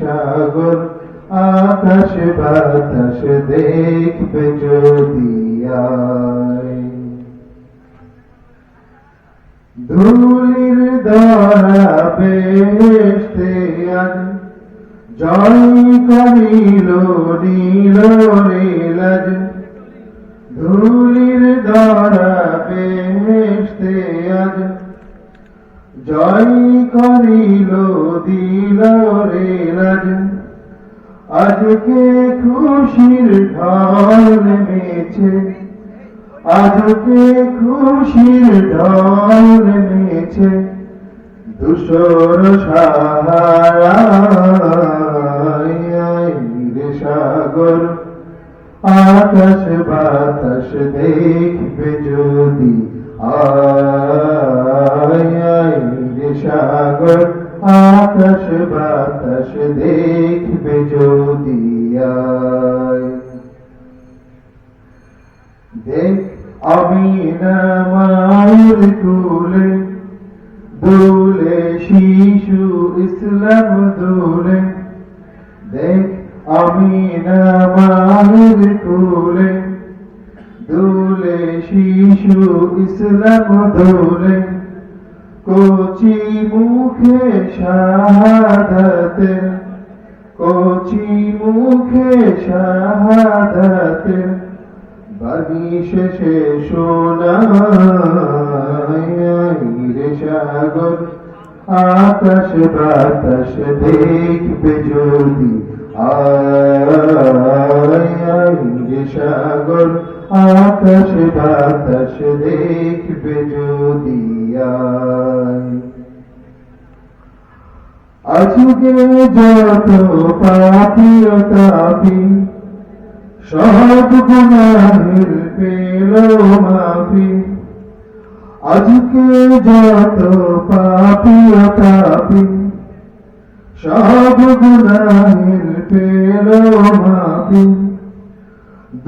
সাগর, আকাশ বাতাস দেখবে যদি ধুলির দ্বারা বেহেশতে আজ জয় করিল নীল রেলাজ ধুলির দ্বারা বেহেশতে আজ জয় করিল দিল রেলাজ আজকে খুশির ঢল নেমেছে। আজকে খুশির ঢল নেমেছে। দুশোর সাহারায় সাগর। আকাশ বাতাস দেখবে যদি রে সাগর, আকাশ বাতাস দেখবে যদি দেখ আমি না মায়ের কুলে দোলে শিশু ইসলাম দোলে। দেখ আমি না মায়ের কুলে, দোলে শিশু ইসলাম দোলে। কচি মুখে শাহাদাতে কচি মুখে শাহাদাতে বাণী শেষে সোনারে সাগর আকাশ বাতাস দেখবে যদি আয় সাগর আকাশ বাতাস দেখবে যদি আজকে যত পাপি তাপি, সব গুনাহের পেল মাফি আজকে যত পাপি তাপি সব গুনাহের পেল মাফি।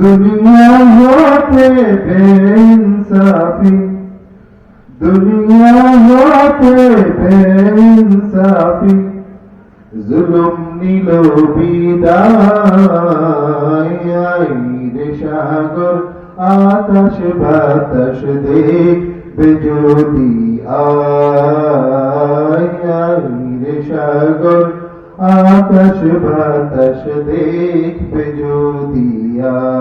দুনিয়া হতে বেইনসাফি। দুনিয়া হতে বেইনসাফি। জুলুম নিল বিদায় সাগর, আকাশ বাতাস দেখবে যদি আয়। রে সাগর, আকাশ বাতাস দেখবে যদি আয়।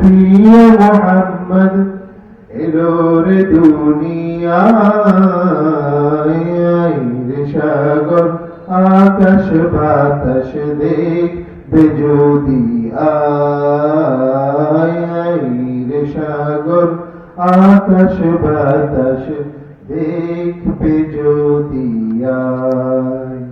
প্রিয় মোহাম্মদ, এলো রে দুনিয়ায় সাগর, আকাশ বাতাস দেখবে যদি আয় সাগর, আকাশ বাতাস দেখবে যদি আয়।